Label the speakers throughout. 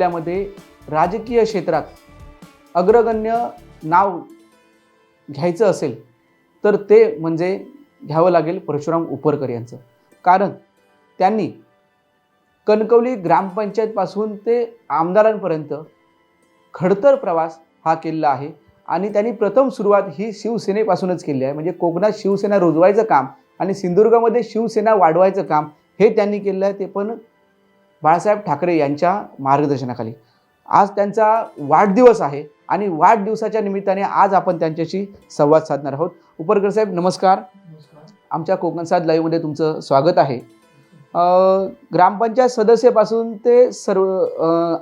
Speaker 1: जिल्ह्यामध्ये राजकीय क्षेत्रात अग्रगण्य नाव घ्यायचं असेल तर ते म्हणजे घ्यावं लागेल परशुराम उपरकर यांचं. कारण त्यांनी कणकवली ग्रामपंचायतपासून ते आमदारांपर्यंत खडतर प्रवास हा केलेला आहे आणि त्यांनी प्रथम सुरुवात ही शिवसेनेपासूनच केली आहे. म्हणजे कोकणात शिवसेना रुजवायचं काम आणि सिंधुदुर्गामध्ये शिवसेना वाढवायचं काम हे त्यांनी केलं आहे ते पण बाळासाहेब ठाकरे यांच्या मार्गदर्शनाखाली. आज त्यांचा वाढदिवस आहे आणि वाढदिवसाच्या निमित्ताने आज आपण त्यांच्याशी संवाद साधणार आहोत. उपरकर साहेब नमस्कार. आमच्या कोकण साथ लाईव्हमध्ये तुमचं स्वागत आहे. ग्रामपंचायत सदस्यापासून ते सर्व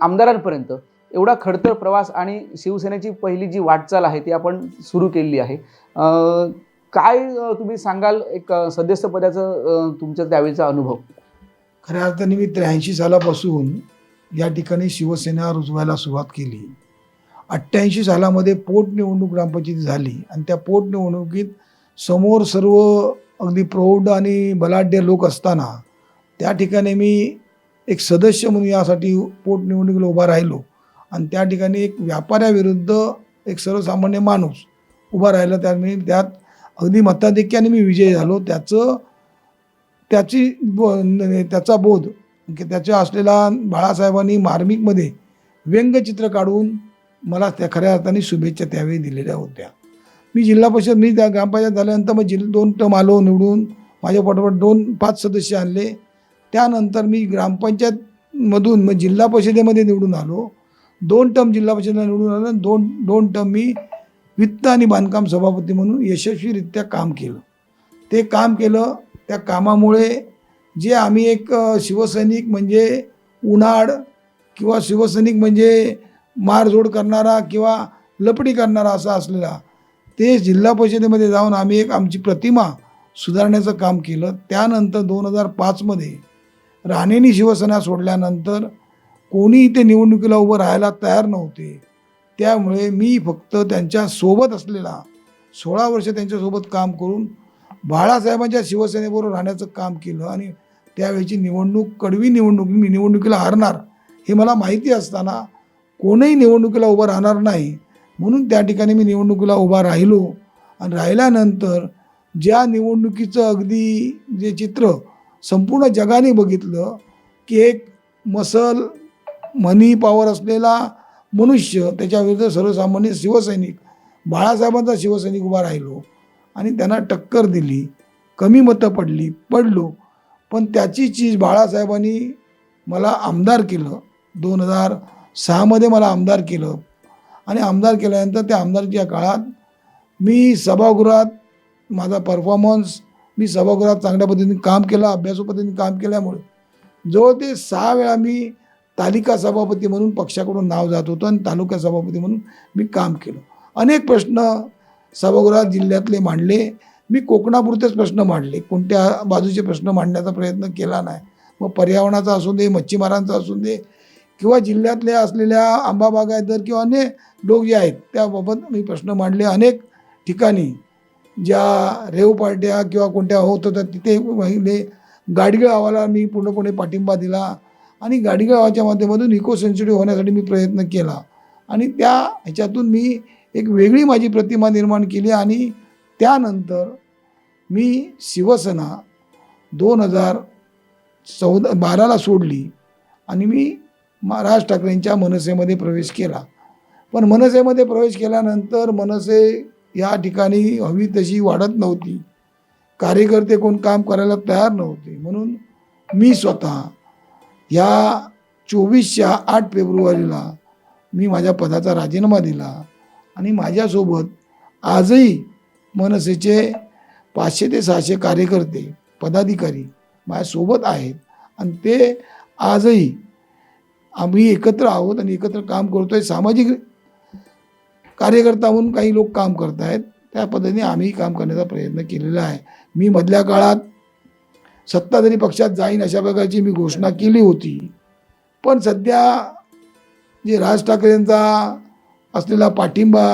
Speaker 1: आमदारांपर्यंत एवढा खडतर प्रवास आणि शिवसेनेची पहिली जी वाटचाल आहे ती आपण सुरू केलेली आहे. काय तुम्ही सांगाल एक सदस्यपदाचं तुमच्या त्यावेळीचा अनुभव?
Speaker 2: खऱ्या अर्थाने मी त्र्याऐंशी सालापासून या ठिकाणी शिवसेना रुजवायला सुरुवात केली. अठ्ठ्याऐंशी सालामध्ये पोटनिवडणूक ग्रामपंचायती झाली आणि त्या पोटनिवडणुकीत समोर सर्व अगदी प्रौढ आणि बलाढ्य लोक असताना त्या ठिकाणी मी एक सदस्य म्हणून यासाठी पोटनिवडणुकीला उभा राहिलो आणि त्या ठिकाणी एक व्यापाऱ्याविरुद्ध एक सर्वसामान्य माणूस उभा राहिला. त्यामुळे त्यात अगदी मताधिक्याने मी विजय झालो. त्याचं त्याची बो त्याचा बोध की त्याच्या असलेला बाळासाहेबांनी मार्मिकमध्ये व्यंगचित्र काढून मला त्या खऱ्या अर्थाने शुभेच्छा त्यावेळी दिलेल्या होत्या. मी जिल्हा परिषद मी त्या ग्रामपंचायत झाल्यानंतर मग जिल्हा दोन टम आलो निवडून माझ्या पाठोपाठ दोन पाच सदस्य आणले. त्यानंतर मी ग्रामपंचायतमधून मग जिल्हा परिषदेमध्ये निवडून आलो. दोन टर्म जिल्हा परिषदेला निवडून आलो. दोन दोन टर्म मी वित्त आणि बांधकाम सभापती म्हणून यशस्वीरित्या काम केलं. ते काम केलं. त्या कामामुळे जे आम्ही एक शिवसैनिक म्हणजे उन्हाळ किंवा शिवसैनिक म्हणजे मारझोड करणारा किंवा लपडी करणारा असा असलेला ते जिल्हा परिषदेमध्ये जाऊन आम्ही एक आमची प्रतिमा सुधारण्याचं काम केलं. त्यानंतर दोन हजार पाचमध्ये राणेंनी शिवसेना सोडल्यानंतर कोणी इथे निवडणुकीला उभं राहायला तयार नव्हते. त्यामुळे मी फक्त त्यांच्यासोबत असलेला सोळा वर्ष त्यांच्यासोबत काम करून बाळासाहेबांच्या शिवसेनेबरोबर राहण्याचं काम केलं आणि त्यावेळची निवडणूक कडवी निवडणूक मी निवडणुकीला हारणार हे मला माहिती असताना कोणीही निवडणुकीला उभं राहणार नाही. म्हणून त्या ठिकाणी मी निवडणुकीला उभा राहिलो आणि राहिल्यानंतर ज्या निवडणुकीचं अगदी जे चित्र संपूर्ण जगाने बघितलं की एक मसल मनी पॉवर असलेला मनुष्य त्याच्याविरुद्ध सर्वसामान्य शिवसैनिक बाळासाहेबांचा शिवसैनिक उभा राहिलो. आणि त्यांना टक्कर दिली. कमी मतं पडली पडलो. पण त्याची चीज बाळासाहेबांनी मला आमदार केलं. दोन हजार सहामध्ये मला आमदार केलं. आणि आमदार केल्यानंतर त्या आमदारच्या काळात मी सभागृहात माझा परफॉर्मन्स मी सभागृहात चांगल्या पद्धतीने काम केलं अभ्यासू पद्धतीने काम केल्यामुळे. जवळ ते सहा वेळा मी तालिका सभापती म्हणून पक्षाकडून नाव जात होतं आणि तालुका सभापती म्हणून मी काम केलं. अनेक प्रश्न सभागृहात जिल्ह्यातले मांडले. मी कोकणापुरतेच प्रश्न मांडले. कोणत्या बाजूचे प्रश्न मांडण्याचा प्रयत्न केला नाही. मग पर्यावरणाचा असू दे मच्छीमारांचा असू दे किंवा जिल्ह्यातल्या असलेल्या आंबा बागायतदार किंवा अनेक लोक जे आहेत त्याबाबत मी प्रश्न मांडले अनेक ठिकाणी. ज्या रेव पार्ट्या किंवा कोणत्या होत होत्या तिथे पहिले गाडगिळ गावाला मी पूर्णपणे पाठिंबा दिला आणि गाडगिळ गावाच्या माध्यमातून इको सेन्सिटिव्ह होण्यासाठी मी प्रयत्न केला. आणि त्या ह्याच्यातून मी एक वेगळी माझी प्रतिमा निर्माण केली आणि त्यानंतर मी शिवसेना दोन हजार चौदा बाराला सोडली आणि मी मा- राज ठाकरेंच्या मनसेमध्ये प्रवेश केला. पण मनसेमध्ये प्रवेश केल्यानंतर मनसे या ठिकाणी हवी तशी वाढत नव्हती. कार्यकर्ते कोण काम करायला तयार नव्हते. म्हणून मी स्वतः या चोवीसच्या आठ फेब्रुवारीला मी माझ्या पदाचा राजीनामा दिला. आणि माझ्यासोबत आजही मनसेचे पाचशे ते सहाशे कार्यकर्ते पदाधिकारी माझ्यासोबत आहेत. आणि ते आजही आम्ही एकत्र आहोत आणि एकत्र काम करतो आहे सामाजिक कार्यकर्ता म्हणून काही लोक काम करत आहेत त्या पद्धतीने आम्ही काम करण्याचा प्रयत्न केलेला आहे. मी मधल्या काळात सत्ताधारी पक्षात जाईन अशा प्रकारची मी घोषणा केली होती. पण सध्या जे राज ठाकरेंचा असलेला पाठिंबा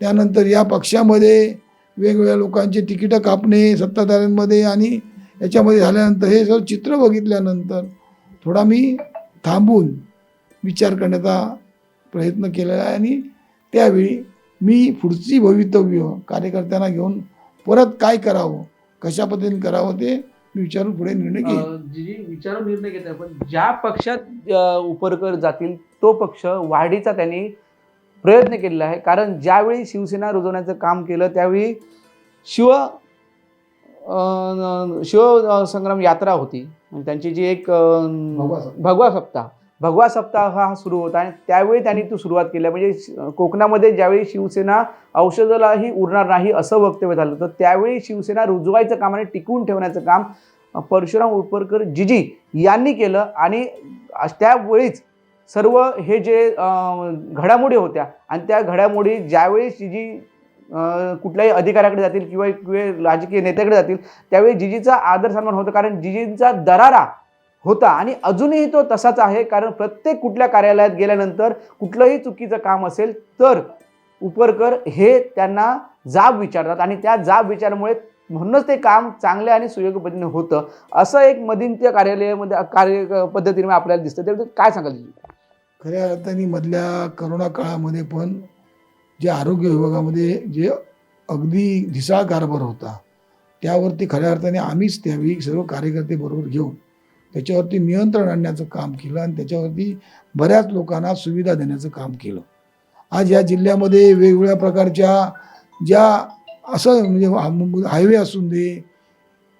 Speaker 2: त्यानंतर या पक्षामध्ये वेगवेगळ्या लोकांची तिकीटं कापणे सत्ताधाऱ्यांमध्ये आणि याच्यामध्ये झाल्यानंतर हे सगळं चित्र बघितल्यानंतर थोडा मी थांबून विचार करण्याचा प्रयत्न केलेला आहे आणि त्यावेळी मी पुढची भवितव्य कार्यकर्त्यांना घेऊन परत काय करावं कशा पद्धतीने करावं ते मी विचारून पुढे निर्णय घेईन.
Speaker 1: विचारून निर्णय घेत आहे पण ज्या पक्षात उपरकर जातील तो पक्ष वाढीचा त्यांनी प्रयत्न केलेला आहे. कारण ज्यावेळी शिवसेना रुजवण्याचं काम केलं त्यावेळी शिव अं, शिव अं, संग्राम यात्रा होती. त्यांची जी एक
Speaker 2: भगवा सप्ताह.
Speaker 1: भगवा सप्ताह. हा सुरू होता आणि त्यावेळी त्यांनी तो सुरुवात केली. म्हणजे कोकणामध्ये ज्यावेळी शिवसेना औषधालाही उरणार नाही असं वक्तव्य झालं तर त्यावेळी शिवसेना रुजवायचं काम आणि टिकवून ठेवण्याचं काम परशुराम उपरकर जिजी यांनी केलं. आणि त्यावेळीच सर्व हे जे घडामोडी होत्या आणि त्या घडामोडी ज्यावेळी जिजी कुठल्याही अधिकाऱ्याकडे जातील किंवा किंवा राजकीय नेत्याकडे जातील त्यावेळी जिजीचा आदर सन्मान होतो. कारण जिजींचा दरारा होता आणि अजूनही तो तसाच आहे. कारण प्रत्येक कुठल्या कार्यालयात गेल्यानंतर कुठलंही चुकीचं काम असेल तर उपरकर हे त्यांना जाब विचारतात आणि त्या जाब विचारामुळे म्हणूनच ते काम चांगल्या आणि सुयोग्य पद्धतीने होतं. असं एक मदिंत्य कार्यालयामध्ये कार्य पद्धतीने आपल्याला दिसतं. ते काय सांगाल
Speaker 2: खऱ्या अर्थाने मधल्या करोना काळामध्ये पण जे आरोग्य विभागामध्ये जे अगदी ढिसाळ कारभार होता त्यावरती खऱ्या अर्थाने आम्हीच त्यावेळी सर्व कार्यकर्ते बरोबर घेऊन त्याच्यावरती नियंत्रण आणण्याचं काम केलं आणि त्याच्यावरती बऱ्याच लोकांना सुविधा देण्याचं काम केलं. आज या जिल्ह्यामध्ये वेगवेगळ्या प्रकारच्या ज्या असं म्हणजे हायवे असून दे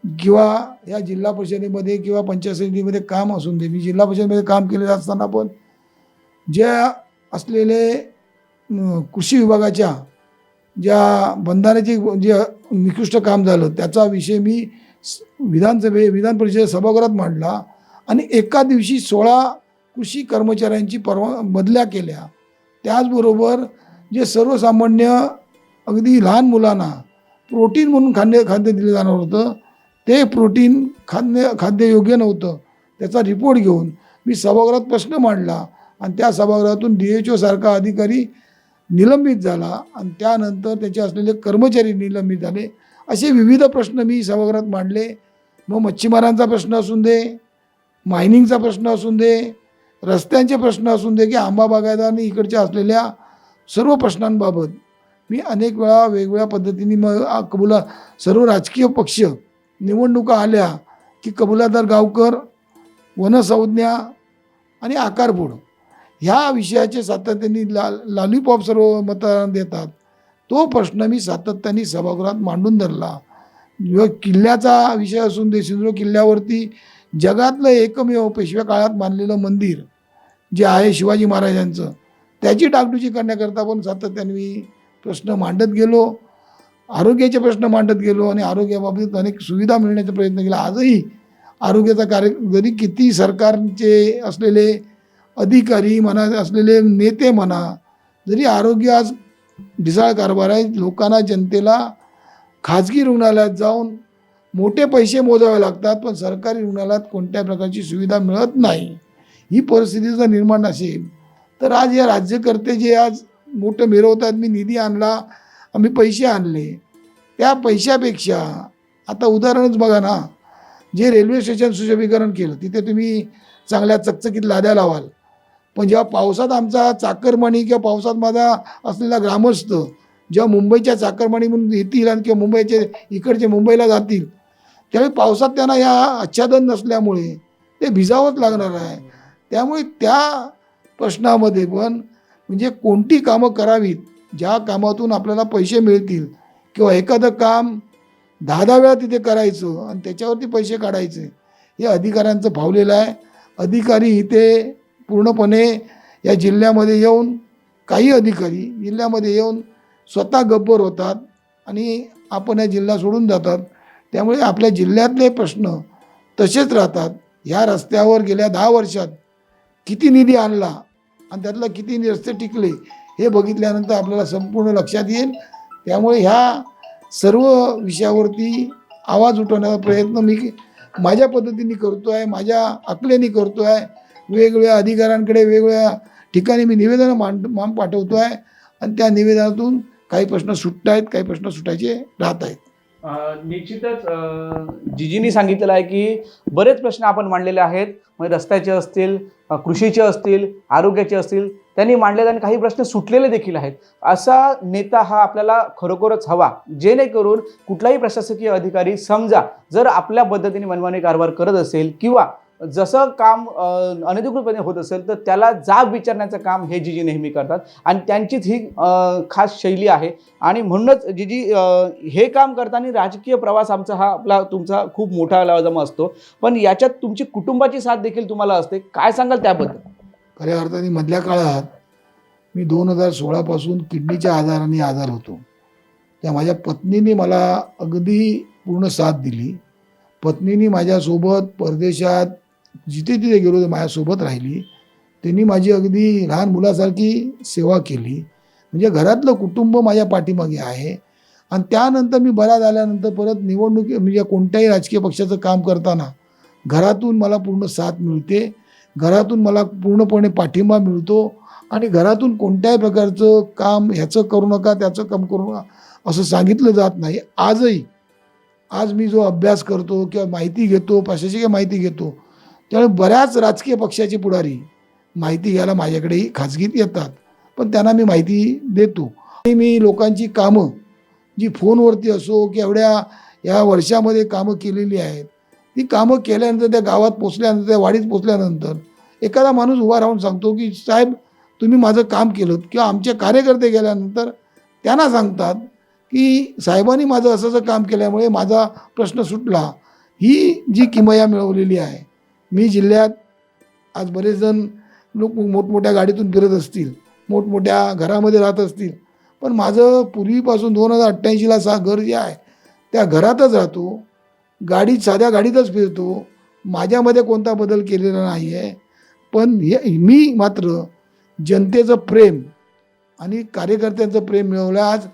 Speaker 2: किंवा या जिल्हा परिषदेमध्ये किंवा पंचायत समितीमध्ये काम असून दे मी जिल्हा परिषदेमध्ये काम केलेलं असताना पण ज्या असलेले कृषी विभागाच्या ज्या बंधाऱ्याचे जे निकृष्ट काम झालं त्याचा विषय मी स- विधानसभे विधान परिषद सभागृहात मांडला आणि एका दिवशी सोळा कृषी कर्मचाऱ्यांची परवा बदल्या केल्या. त्याचबरोबर जे सर्वसामान्य अगदी लहान मुलांना प्रोटीन म्हणून खाद्य खाद्य दिलं जाणार होतं ते प्रोटीन खाद्य खाद्य योग्य नव्हतं त्याचा रिपोर्ट घेऊन मी सभागृहात प्रश्न मांडला. आणि त्या सभागृहातून डी एच ओसारखा अधिकारी निलंबित झाला आणि त्यानंतर त्याचे असलेले कर्मचारी निलंबित झाले. असे विविध प्रश्न मी सभागृहात मांडले. मग मच्छीमारांचा प्रश्न असून दे मायनिंगचा प्रश्न असून दे रस्त्यांचे प्रश्न असून दे की आंबा बागायतदारांनी इकडच्या असलेल्या सर्व प्रश्नांबाबत. मी अनेक वेळा वेगवेगळ्या पद्धतीने मग कबुला सर्व राजकीय पक्ष निवडणुका आल्या की कबुलादार गावकर वनसंज्ञा आणि आकारबोड ह्या विषयाचे सातत्याने ला लॉलीपॉप सर्व मतदारांना देतात. तो प्रश्न मी सातत्याने सभागृहात मांडून धरला. व किल्ल्याचा विषय असून दे सिंधुदुर्ग किल्ल्यावरती जगातलं एकमेव पेशव्या काळात बांधलेलं मंदिर जे आहे शिवाजी महाराजांचं त्याची डागडुजी करण्याकरता पण सातत्याने मी प्रश्न मांडत गेलो. आरोग्याचे प्रश्न मांडत गेलो आणि आरोग्याबाबतीत अनेक सुविधा मिळण्याचा प्रयत्न केला. आजही आरोग्याचा कार्य जरी किती सरकारचे असलेले अधिकारी म्हणा असलेले नेते म्हणा जरी आरोग्य आज ढिसाळ कारभार आहे लोकांना जनतेला खाजगी रुग्णालयात जाऊन मोठे पैसे मोजावे लागतात पण सरकारी रुग्णालयात कोणत्या प्रकारची सुविधा मिळत नाही ही परिस्थिती जर निर्माण असेल तर आज या राज्यकर्ते जे आज मोठं मिरवतात मी निधी आणला आम्ही पैसे आणले. त्या पैशापेक्षा आता उदाहरणच बघा ना जे रेल्वे स्टेशन सुशोभीकरण केलं तिथे तुम्ही चांगल्या चकचकीत लाद्या लावाल. पण जेव्हा पावसात आमचा चाकरमानी किंवा पावसात माझा असलेला ग्रामस्थ जेव्हा मुंबईच्या चाकरमानी म्हणून येतील आणि किंवा मुंबईचे इकडचे मुंबईला जातील त्यावेळी पावसात त्यांना या आच्छादन नसल्यामुळे ते भिजावंच लागणार आहे. त्यामुळे त्या प्रश्नामध्ये पण म्हणजे कोणती कामं करावीत ज्या कामातून आपल्याला पैसे मिळतील किंवा एखादं काम दहा दहा वेळा तिथे करायचं आणि त्याच्यावरती पैसे काढायचे हे अधिकाऱ्यांचं फावलेलं आहे. अधिकारी इथे पूर्णपणे या जिल्ह्यामध्ये येऊन काही अधिकारी जिल्ह्यामध्ये येऊन स्वतः गब्बर होतात आणि आपण या जिल्हा सोडून जातात. त्यामुळे आपल्या जिल्ह्यातले प्रश्न तसेच राहतात. ह्या रस्त्यावर गेल्या दहा वर्षात किती निधी आणला आणि त्यातला किती रस्ते टिकले हे बघितल्यानंतर आपल्याला संपूर्ण लक्षात येईल. त्यामुळे ह्या सर्व विषयावरती आवाज उठवण्याचा प्रयत्न मी माझ्या पद्धतीने करतो आहे माझ्या अकलेने करतो आहे वेगवेगळ्या अधिकाऱ्यांकडे वेगवेगळ्या ठिकाणी मी निवेदनं मांड मान पाठवतो आहे आणि त्या निवेदनातून काही प्रश्न सुटत आहेत काही प्रश्न सुटायचे राहत आहेत
Speaker 1: निश्चितच जिजीनी जिजींनी सांगितलेलं आहे की बरेच प्रश्न आपण मांडलेले आहेत. म्हणजे रस्त्याचे असतील कृषीचे असतील आरोग्याचे असतील त्यांनी मांडलेले आणि काही प्रश्न सुटलेले देखील आहेत. असा नेता हा आपल्याला खरोखरच हवा. जेणेकरून कुठलाही प्रशासकीय अधिकारी समजा जर आपल्या पद्धतीने मनमानी कारभार करत असेल किंवा जसं काम अनधिकृतपणे होत असेल तर त्याला जाब विचारण्याचं काम हे जीजी नेहमी करतात. आणि त्यांचीच ही खास शैली आहे. आणि म्हणूनच जीजी हे काम करताना राजकीय प्रवास आमचा हा आपला तुमचा खूप मोठा लवाजमा असतो. पण याच्यात तुमची कुटुंबाची साथ देखील तुम्हाला असते. काय सांगाल त्याबद्दल?
Speaker 2: खऱ्या अर्थाने मधल्या काळात मी दोन हजार सोळापासून किडनीच्या आजाराने आजार होतो. त्या माझ्या पत्नीने मला अगदी पूर्ण साथ दिली. पत्नीने माझ्यासोबत परदेशात जिथे तिथे गेलो ते माझ्यासोबत राहिली. त्यांनी माझी अगदी लहान मुलासारखी सेवा केली. म्हणजे घरातलं कुटुंब माझ्या पाठीमागे आहे. आणि त्यानंतर मी बरा झाल्यानंतर परत निवडणुकी म्हणजे कोणत्याही राजकीय पक्षाचं काम करताना घरातून मला पूर्ण साथ मिळते. घरातून मला पूर्णपणे पाठिंबा मिळतो. आणि घरातून कोणत्याही प्रकारचं काम ह्याचं करू नका त्याचं काम करू नका असं सांगितलं जात नाही. आजही आज मी जो अभ्यास करतो किंवा माहिती घेतो प्रशासकीय माहिती घेतो त्यामुळे बऱ्याच राजकीय पक्षाचे पुढारी माहिती घ्यायला माझ्याकडेही खाजगीत येतात. पण त्यांना मी माहिती देतो. आणि मी लोकांची कामं जी फोनवरती असो की एवढ्या या वर्षामध्ये कामं केलेली आहेत ती कामं केल्यानंतर त्या गावात पोचल्यानंतर त्या वाडीत पोचल्यानंतर एखादा माणूस उभा राहून सांगतो की साहेब तुम्ही माझं काम केलं किंवा आमचे कार्यकर्ते गेल्यानंतर त्यांना सांगतात की साहेबांनी माझं असं असं काम केल्यामुळे माझा प्रश्न सुटला. ही जी किमया मिळवलेली आहे मी जिल्ह्यात आज बरेच जण लोक मोठमोठ्या गाडीतून फिरत असतील मोठमोठ्या घरामध्ये राहत असतील. पण माझं पूर्वीपासून दोन हजार अठ्ठ्याऐंशीला सा घर जे आहे त्या घरातच राहतो. गाडीत साध्या गाडीतच फिरतो. माझ्यामध्ये कोणता बदल केलेला नाही आहे पण हे मी मात्र जनतेचं प्रेम आणि कार्यकर्त्यांचं प्रेम मिळवलं आज.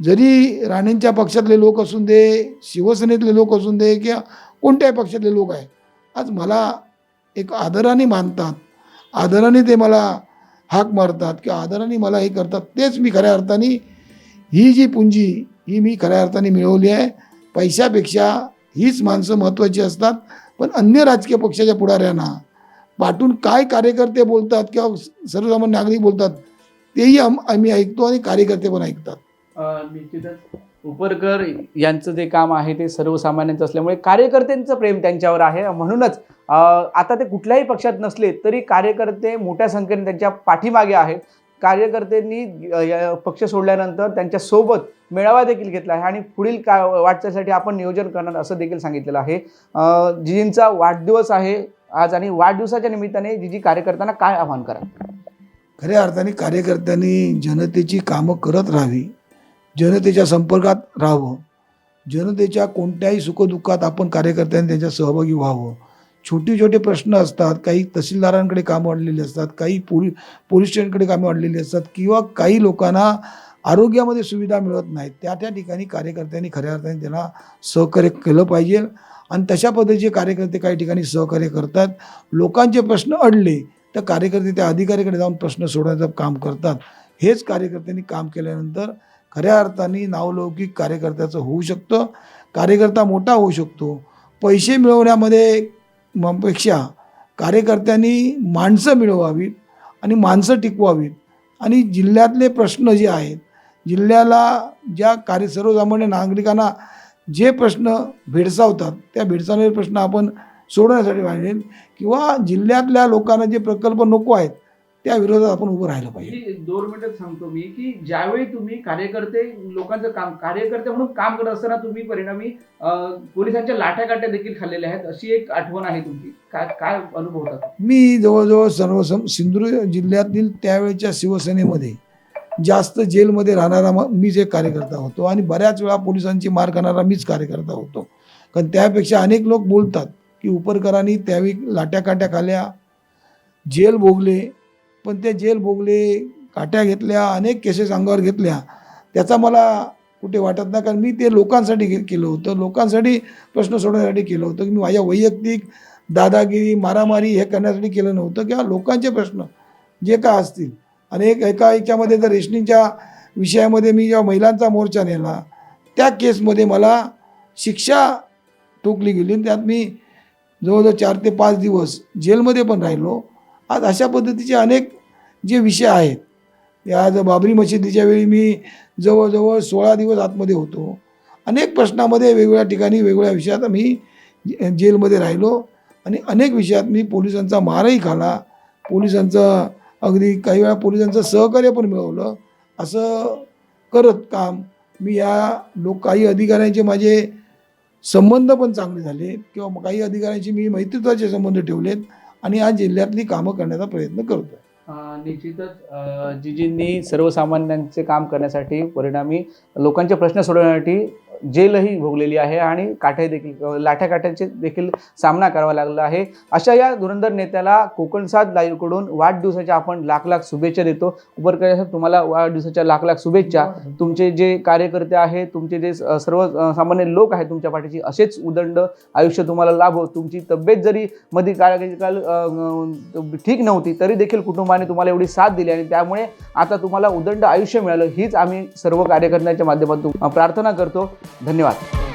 Speaker 2: जरी राणेंच्या पक्षातले लोक असून दे शिवसेनेतले लोक असून दे किंवा कोणत्याही पक्षातले लोक आहे आज मला एक आदराने मानतात. आदराने ते मला हाक मारतात किंवा आदराने मला हे करतात तेच मी खऱ्या अर्थाने ही जी पुंजी ही मी खऱ्या अर्थाने मिळवली आहे. पैशापेक्षा हीच माणसं महत्त्वाची असतात पण अन्य राजकीय पक्षाच्या पुढाऱ्यांना. पाठून काय कार्यकर्ते बोलतात किंवा सर्वसामान्य नागरिक बोलतात तेही आम आम्ही ऐकतो आणि कार्यकर्ते पण ऐकतात.
Speaker 1: निश्चितच उपरकर यांचं जे काम आहे ते सर्वसामान्यांचं असल्यामुळे कार्यकर्त्यांचं प्रेम त्यांच्यावर आहे. म्हणूनच आता ते कुठल्याही पक्षात नसले तरी कार्यकर्ते मोठ्या संख्येने त्यांच्या पाठीमागे आहेत. कार्यकर्त्यांनी पक्ष सोडल्यानंतर त्यांच्यासोबत मेळावा देखील घेतला आहे आणि पुढील का वाटचालीसाठी आपण नियोजन करणार असं देखील सांगितलेलं आहे. जिजींचा वाढदिवस आहे आज आणि वाढदिवसाच्या निमित्ताने जिजी कार्यकर्त्यांना काय आवाहन करा
Speaker 2: खऱ्या अर्थाने कार्यकर्त्यांनी जनतेची कामं करत राहावी. जनतेच्या संपर्कात राहावं. जनतेच्या कोणत्याही सुखदुःखात आपण कार्यकर्त्यांनी त्यांच्या सहभागी व्हावं. छोटे छोटे प्रश्न असतात काही तहसीलदारांकडे कामं वाढलेली असतात काही पोली पोलीस स्टेशनकडे कामं वाढलेली असतात किंवा काही लोकांना आरोग्यामध्ये सुविधा मिळत नाहीत त्या त्या ठिकाणी कार्यकर्त्यांनी खऱ्या अर्थाने त्यांना सहकार्य केलं पाहिजे आणि तशा पद्धतीचे कार्यकर्ते काही ठिकाणी सहकार्य करतात. लोकांचे प्रश्न अडले तर कार्यकर्ते त्या अधिकाऱ्याकडे जाऊन प्रश्न सोडवण्याचं काम करतात. हेच कार्यकर्त्यांनी काम केल्यानंतर खऱ्या अर्थाने नावलौकिक कार्यकर्त्याचं होऊ शकतं. कार्यकर्ता मोठा होऊ शकतो. पैसे मिळवण्यामध्ये पेक्षा कार्यकर्त्यांनी माणसं मिळवावीत आणि माणसं टिकवावीत. आणि जिल्ह्यातले प्रश्न जे आहेत जिल्ह्याला ज्या कार्य सर्वसामान्य नागरिकांना जे प्रश्न भेडसावतात त्या भेडसावणारे प्रश्न आपण सोडवण्यासाठी पाहिजे किंवा जिल्ह्यातल्या लोकांना जे प्रकल्प नको आहेत त्या विरोधात आपण उभं राहिलं पाहिजे.
Speaker 1: दोन मिनिटात सांगतो मी की ज्यावेळी तुम्ही कार्यकर्ते लोकांचं काम कार्यकर्ते म्हणून काम करत असताना तुम्ही परिणामी पोलिसांच्या लाट्या काट्या देखील खाल्लेल्या आहेत अशी एक आठवण आहे तुमची. काय काय अनुभव होता?
Speaker 2: मी जवळजवळ सर्व सिंधुदुर्ग जिल्ह्यातील त्यावेळच्या शिवसेनेमध्ये जास्त जेलमध्ये राहणारा म- मीच एक कार्यकर्ता होतो आणि बऱ्याच वेळा पोलिसांची मार खाणारा मीच कार्यकर्ता होतो. कारण त्यापेक्षा अनेक लोक बोलतात की उपरकरांनी त्यावेळी लाट्या काट्या खाल्या जेल भोगले पण ते जेल भोगले काट्या घेतल्या अनेक केसेस अंगावर घेतल्या. त्याचा मला कुठे वाटत नाही कारण मी ते लोकांसाठी केलं होतं. लोकांसाठी प्रश्न सोडवण्यासाठी केलं होतं की मी माझ्या वैयक्तिक दादागिरी मारामारी हे करण्यासाठी केलं नव्हतं किंवा लोकांचे प्रश्न जे काय असतील. आणि एक एका याच्यामध्ये जर रेशनिंगच्या विषयामध्ये मी जेव्हा महिलांचा मोर्चा नेला त्या केसमध्ये मला शिक्षा ठोकली गेली आणि त्यात मी जवळजवळ चार ते पाच दिवस जेलमध्ये पण राहिलो. आज अशा पद्धतीचे अनेक जे विषय आहेत आज बाबरी मशिदीच्या वेळी मी जवळजवळ सोळा दिवस आतमध्ये होतो. अनेक प्रश्नामध्ये वेगवेगळ्या ठिकाणी वेगवेगळ्या विषयात मी जे- जेलमध्ये राहिलो आणि अनेक विषयात मी पोलिसांचा मारही खाला. पोलिसांचं अगदी काही वेळा पोलिसांचं सहकार्य पण मिळवलं. असं करत काम मी या लोक काही अधिकाऱ्यांचे माझे संबंध पण चांगले झाले किंवा मग काही अधिकाऱ्यांशी मी मैत्रित्वाचे संबंध ठेवलेत. आणि आज जिल्ह्यातली कामं करण्याचा प्रयत्न करतो
Speaker 1: निश्चितच जिजींनी सर्वसामान्यांचे काम करण्यासाठी परिणामी लोकांचे प्रश्न सोडवण्यासाठी जेलही भोगलेली आहे आणि काठे देखील अं, लाठ्या काठ्यांचे देखील सामना करावा लागला आहे. अशा या धुरंधर नेत्याला कोकण सात लाईव्हकडून वाढदिवसाच्या आपण लाख लाख शुभेच्छा देतो. उबरकर साहेब तुम्हाला वाढदिवसाच्या लाख लाख शुभेच्छा. तुमचे जे कार्यकर्ते आहेत तुमचे जे सर्व सामान्य लोक आहेत तुमच्या पाठीची असेच उदंड आयुष्य तुम्हाला लाभो. तुमची तब्येत जरी मध्ये अ, ठीक नव्हती तरी देखील कुटुंबाने तुम्हाला एवढी साथ दिली आणि त्यामुळे आता तुम्हाला उदंड आयुष्य मिळालं. हीच आम्ही सर्व कार्यकर्त्यांच्या माध्यमातून प्रार्थना करतो. धन्यवाद.